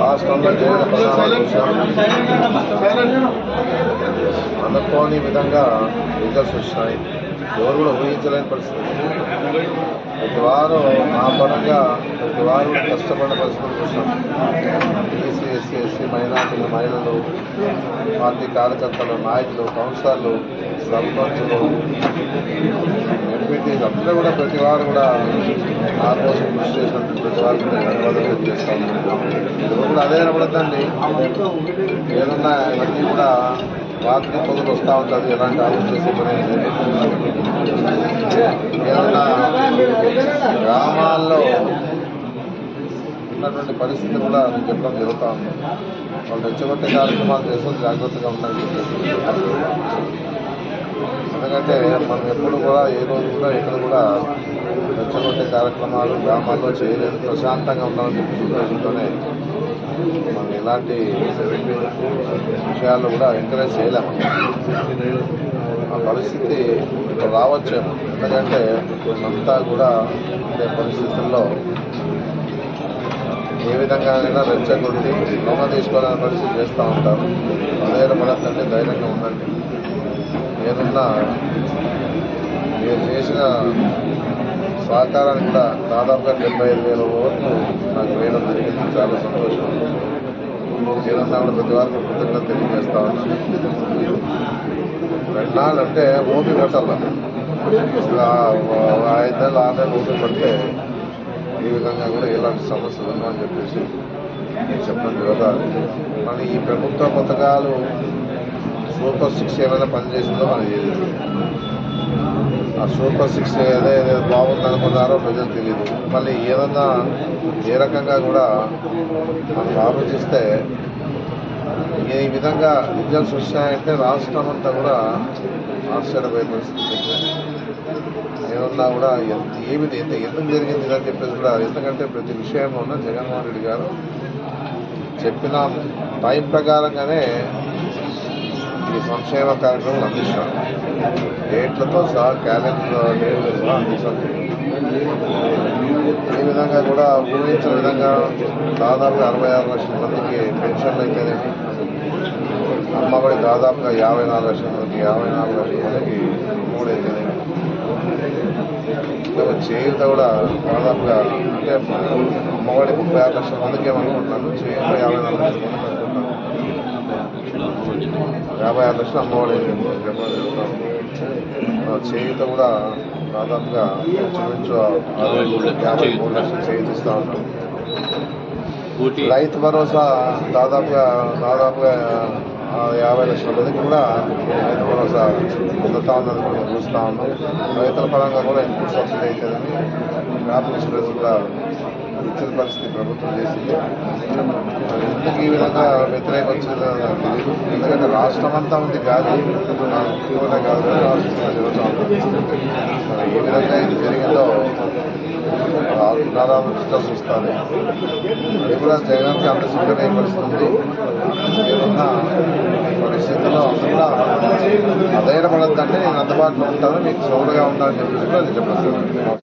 రాష్ట్రంలో జరిగిన పరిణామాలు చూసాం అనుకోని విధంగా రిజల్ట్స్ వచ్చినాయి ఎవరు కూడా ఊహించలేని పరిస్థితి ప్రతి వారు ఆ పరంగా ప్రతి వారు కష్టపడిన పరిస్థితులు చూసాం బీసీ ఎస్సీ ఎస్సీ మైనార్టీలు మహిళలు పార్టీ కార్యకర్తలు నాయకులు కౌన్సిలర్లు సర్పంచులు ఎంపీటీ అందరూ కూడా ప్రతి వారు కూడా నా కోసం కృషి చేసినందుకు ప్రతి వారికి ధన్యవాదాలు చేస్తాను ఇప్పుడు కూడా అదే నిలబడద్దండి. ఏదన్నా ఇవన్నీ కూడా రాత్రి పొద్దులు వస్తూ ఉంటుంది ఎలాంటి ఆలోచించే పని ఏదన్నా గ్రామాల్లో ఉన్నటువంటి పరిస్థితి కూడా నేను చెప్పడం జరుగుతూ ఉంది. వాళ్ళు రెచ్చగొట్టే కార్యక్రమాలు చేస్తూ జాగ్రత్తగా ఉండాలని ఎందుకంటే మనం ఎప్పుడు కూడా ఏ రోజు కూడా ఇక్కడ కూడా రెచ్చగొట్టే కార్యక్రమాలు గ్రామాల్లో చేయలేదు ప్రశాంతంగా ఉండాలని చెప్పి ఉద్దేశంతోనే మనం ఇలాంటి విషయాల్లో కూడా ఎంకరేజ్ చేయలేము. ఆ పరిస్థితి ఇప్పుడు రావచ్చేమో. ఎందుకంటే అంతా కూడా ఉండే పరిస్థితుల్లో ఏ విధంగా అయినా రెచ్చగొట్టి దొంగ తీసుకోవాలని పరిస్థితి చేస్తూ ఉంటారు అదే పడద్దంటే ధైర్యంగా ఉండండి. ఏదన్నా మీరు చేసిన సహకారాన్ని కూడా దాదాపుగా డెబ్బై ఐదు వేల ఓట్లు నాకు వేయడం జరిగింది. చాలా సంతోషం. ఏదన్నా కూడా ప్రతి వారికి కృతజ్ఞత తెలియజేస్తా ఉన్నాను రెండాళ్ళు అంటే ఓపిక పట్టాల ఐదు నెలలు ఆరు నెలలు ఓపిక పడితే ఈ విధంగా కూడా ఎలాంటి సమస్యలు ఉన్నాయని చెప్పేసి నేను చెప్పడం జరుగుతుంది. మరి ఈ ప్రభుత్వ పథకాలు సూపర్ సిక్స్ ఏమైనా పనిచేసిందో మనకు తెలియదు ఆ సూపర్ సిక్స్ ఏదైతే బాగుందనుకున్నారో ప్రజలు తెలియదు మళ్ళీ ఏదన్నా ఏ రకంగా కూడా మనం ఆలోచిస్తే ఈ విధంగా రిజల్ట్స్ వచ్చాయంటే రాష్ట్రం అంతా కూడా ఆశ్చర్యపోయే పరిస్థితి. ఏమన్నా కూడా ఎంత ఏమి ఎంత ఎందుకు జరిగింది అని చెప్పేసి కూడా ఎందుకంటే ప్రతి విషయంలోనూ జగన్మోహన్ రెడ్డి గారు చెప్పిన టైం ప్రకారంగానే ఈ సంక్షేమ కార్యక్రమం అందిస్తాడు డేట్లతో సహా క్యాలెండర్ డేట్లు కూడా ఈ విధంగా కూడా ఊహించిన విధంగా దాదాపు అరవై ఆరు లక్షల మందికి పెన్షన్లు అయితేనేమి అమ్మఒడి దాదాపుగా యాభై నాలుగు లక్షల మందికి యాభై నాలుగు లక్షల మందికి మూడు అయితేనేమి చేయుత కూడా దాదాపుగా అంటే అమ్మఒడి ముప్పై ఆరు లక్షల మందికి ఏమనుకుంటున్నాను చేయుత యాభై నాలుగు లక్షల మందికి అనుకుంటున్నాను యాభై ఆరు లక్షలు అమ్మఒడి చేయుత కూడా దాదాపుగా ఇంచుమించు మూడు యాభై మూడు లక్షలు చేయిస్తా ఊటీ. రైతు భరోసా దాదాపుగా దాదాపుగా యాభై లక్షల మందికి కూడా రైతు భరోసా అందుతా ఉందని మనం చూస్తూ ఉన్నాం. రైతుల పరంగా కూడా ఇన్పుట్ సబ్సిడీ అవుతుందని క్రాప్ ఇన్సూరెన్స్ కూడా ఇచ్చిన పరిస్థితి ప్రభుత్వం చేసింది. ఎందుకు ఈ విధంగా వ్యతిరేకం వచ్చిందో నాకు తెలియదు. ఎందుకంటే రాష్ట్రం అంతా ఉంది గాలి. ముఖ్యమైన కాదు? రాష్ట్రంలో జరుగుతూ ఉంది ఏ విధంగా ఇది జరిగిందో ఆరున్నర రిజల్ట్స్ వస్తుంది అది కూడా జగన్కి అంత సిద్ధం అయ్యే పరిస్థితి ఉంది పరిస్థితుల్లో అందరూ కూడా అధైర్యపడద్దంటే నేను అందుబాటులో ఉంటాను. మీకు సౌలుగా ఉండాలని చెప్పేసి కూడా నేను చెప్పాను.